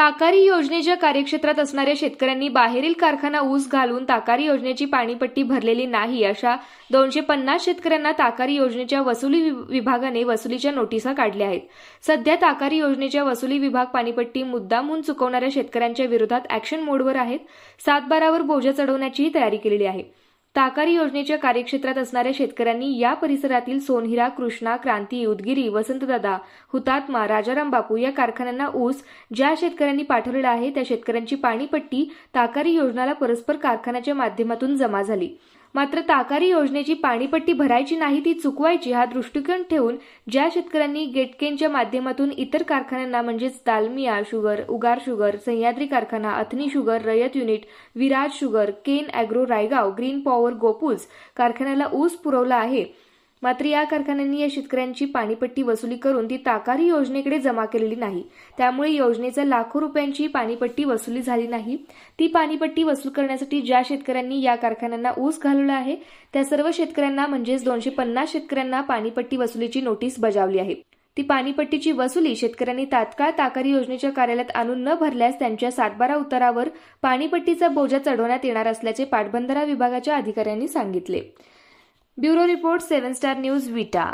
ताकारी योजनेच्या कार्यक्षेत्रात असणाऱ्या शेतकऱ्यांनी बाहेरील कारखाना ऊस घालून ताकारी योजनेची पाणीपट्टी भरलेली नाही अशा दोनशे पन्नास शेतकऱ्यांना ताकारी योजनेच्या वसुली वि- विभागाने वसुलीच्या नोटिसा काढल्या आहेत. सध्या ताकारी योजनेच्या वसुली विभाग पाणीपट्टी मुद्दामून चुकवणाऱ्या शेतकऱ्यांच्या विरोधात ॲक्शन मोडवर आहेत. सातबारावर बोजा चढवण्याचीही तयारी केलेली आहे. ताकारी योजनेच्या कार्यक्षेत्रात असणाऱ्या शेतकऱ्यांनी या परिसरातील सोनहिरा कृष्णा क्रांती उदगिरी वसंतदादा हुतात्मा राजाराम बापू या कारखान्यांना ऊस ज्या शेतकऱ्यांनी पाठवलेला आहे त्या शेतकऱ्यांची पाणीपट्टी ताकारी योजनाला परस्पर कारखान्याच्या माध्यमातून जमा झाली. मात्र ताकारी योजनेची पाणीपट्टी भरायची नाही ती चुकवायची हा दृष्टिकोन ठेवून ज्या शेतकऱ्यांनी गेटकेनच्या माध्यमातून इतर कारखान्यांना म्हणजेच दालमिया शुगर उगार शुगर सह्याद्री कारखाना Athani sugar Rayat unit Viraj sugar cane agro Raigaon green power Gopuj कारखान्याला ऊस पुरवला आहे. मात्र या कारखान्यांनी या शेतकऱ्यांची पाणीपट्टी वसुली करून ती ताकारी योजनेकडे जमा केलेली नाही. त्यामुळे योजनेचा लाखो रुपयांची पाणीपट्टी वसुली झाली नाही. ती पाणीपट्टी वसूल करण्यासाठी ज्या शेतकऱ्यांनी या कारखान्यांना ऊस घालवला आहे त्या सर्व शेतकऱ्यांना म्हणजेच दोनशे पन्नास शेतकऱ्यांना पाणीपट्टी वसुलीची नोटीस बजावली आहे. ती पाणीपट्टीची वसुली शेतकऱ्यांनी तात्काळ ताकारी योजनेच्या कार्यालयात आणून न भरल्यास त्यांच्या सातबारा उतारावर पाणीपट्टीचा बोजा चढवण्यात येणार असल्याचे पाटबंधारा विभागाच्या अधिकाऱ्यांनी सांगितले. Bureau report seven star news Vita